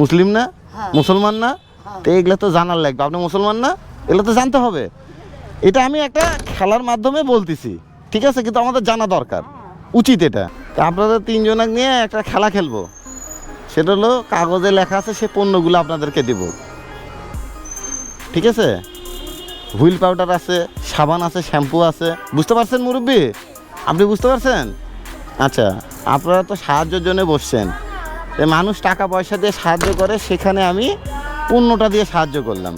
মুসলিম না হ্যাঁ। মুসলমান না তো এগুলো তো জানার লাগবে। আপনি মুসলমান না এগুলো তো জানতে হবে। এটা আমি একটা খেলার মাধ্যমে বলতেছি ঠিক আছে? কিন্তু আমাদের জানা দরকার উচিত এটা। আপনাদের তিনজনাক নিয়ে একটা খেলা খেলব। সেটা হলো কাগজে লেখা আছে সে পণ্যগুলো আপনাদেরকে দেব। ঠিক আছে? হুইল পাউডার আছে সাবান আছে শ্যাম্পু আছে। বুঝতে পারছেন মুরব্বী? আপনি বুঝতে পারছেন? আচ্ছা আপনারা তো সাহায্যের জন্য বসছেন। মানুষ টাকা পয়সা দিয়ে সাহায্য করে সেখানে আমি পণ্যটা দিয়ে সাহায্য করলাম।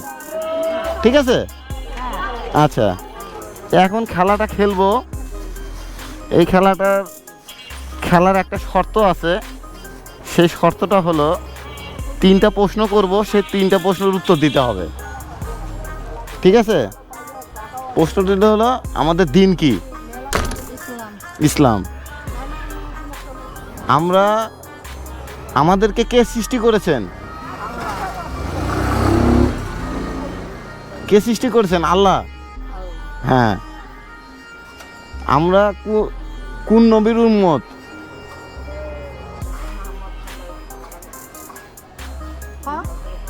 ঠিক আছে? আচ্ছা এখন খেলাটা খেলব। এই খেলাটার খেলার একটা শর্ত আছে। সেই শর্তটা হলো তিনটা প্রশ্ন করব সেই তিনটা প্রশ্নের উত্তর দিতে হবে। ঠিক আছে? প্রশ্নটি হলো আমাদের দিন কি? ইসলাম। আমরা আমাদেরকে কে সৃষ্টি করেছেন? কে সৃষ্টি করেছেন? আল্লাহ। হ্যাঁ। আমরা কোন নবীর উন্মত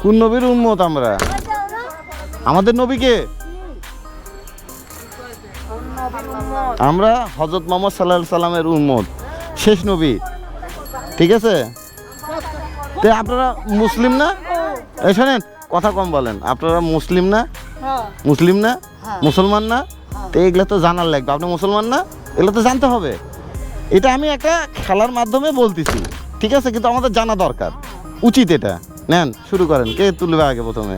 কোন নবীর উন্মত আমরা? আমাদের নবীকে আমরা হজরত মোহাম্মদ সাল্লাহ সাল্লামের উম্মত। শেষ নবী। ঠিক আছে? তো আপনারা মুসলিম না? এই শোনেন কথা কম বলেন। আপনারা মুসলিম না? মুসলিম না? মুসলমান না? তো এগুলো তো জানার লাগবে। আপনি মুসলমান না? এগুলো তো জানতে হবে। এটা আমি একটা খেলার মাধ্যমে বলতেছি। ঠিক আছে? কিন্তু আমাদের জানা দরকার। উচিত এটা। নেন শুরু করেন। কে তুলবে আগে প্রথমে?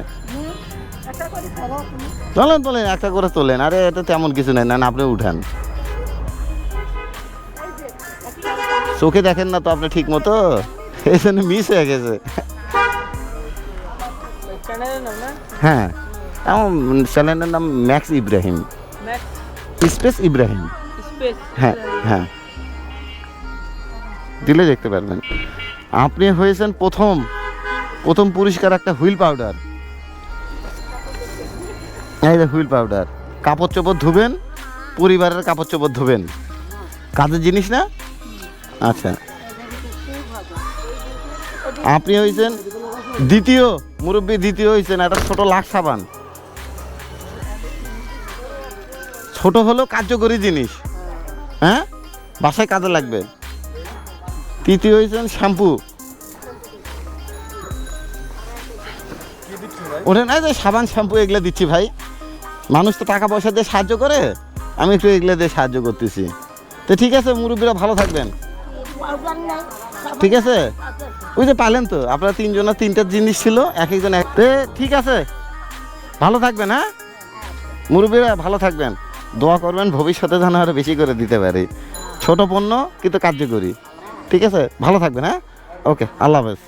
তোলেন তোলেন একটা করে তোলেন। আরে এটা তেমন কিছু নেই। নেন আপনি উঠান। চোখে দেখেন না তো আপনি ঠিক মতো এই জন্য মিস হয়ে গেছে। হ্যাঁ আমার চ্যানেলের নাম ম্যাক্স ইব্রাহিম স্পেস ইব্রাহিম হ্যাঁ হ্যাঁ। দিলে দেখতে পারবেন। আপনি হয়েছেন প্রথম প্রথম পুরস্কার একটা হুইল পাউডার। এই হুইল পাউডার। কাপড় চোপড় ধুবেন পরিবারের কাপড় চোপড় ধুবেন। কাজের জিনিস না? আচ্ছা। আপনি হয়েছেন দ্বিতীয় মুরব্বী, দ্বিতীয় হয়েছেন একটা ছোট লাখ সাবান। ছোট হলো কার্যকরী জিনিস হ্যাঁ? বাসায় কাজে লাগবে। তৃতীয় হয়েছেন শ্যাম্পু। ওটা না যে সাবান, শ্যাম্পু এগুলো দিচ্ছি ভাই। মানুষ তো টাকা পয়সা দিয়ে সাহায্য করে, আমি একটু এগুলো দিয়ে সাহায্য করতেছি। তো ঠিক আছে, মুরব্বীরা ভালো থাকবেন। ঠিক আছে? ওই যে পালেন তো, আপনারা তিনজনের তিনটা জিনিস ছিল, এক একজন এক ঠিক আছে। ভালো থাকবেন হ্যাঁ? মুরব্বীরা, ভালো থাকবেন। দোয়া করবেন, ভবিষ্যতে যেন আরও বেশি করে দিতে পারি। ছোট পণ্য, কিন্তু কার্যকরী। ঠিক আছে? ভালো থাকবেন হ্যাঁ? ওকে, আল্লাহ হাফেজ।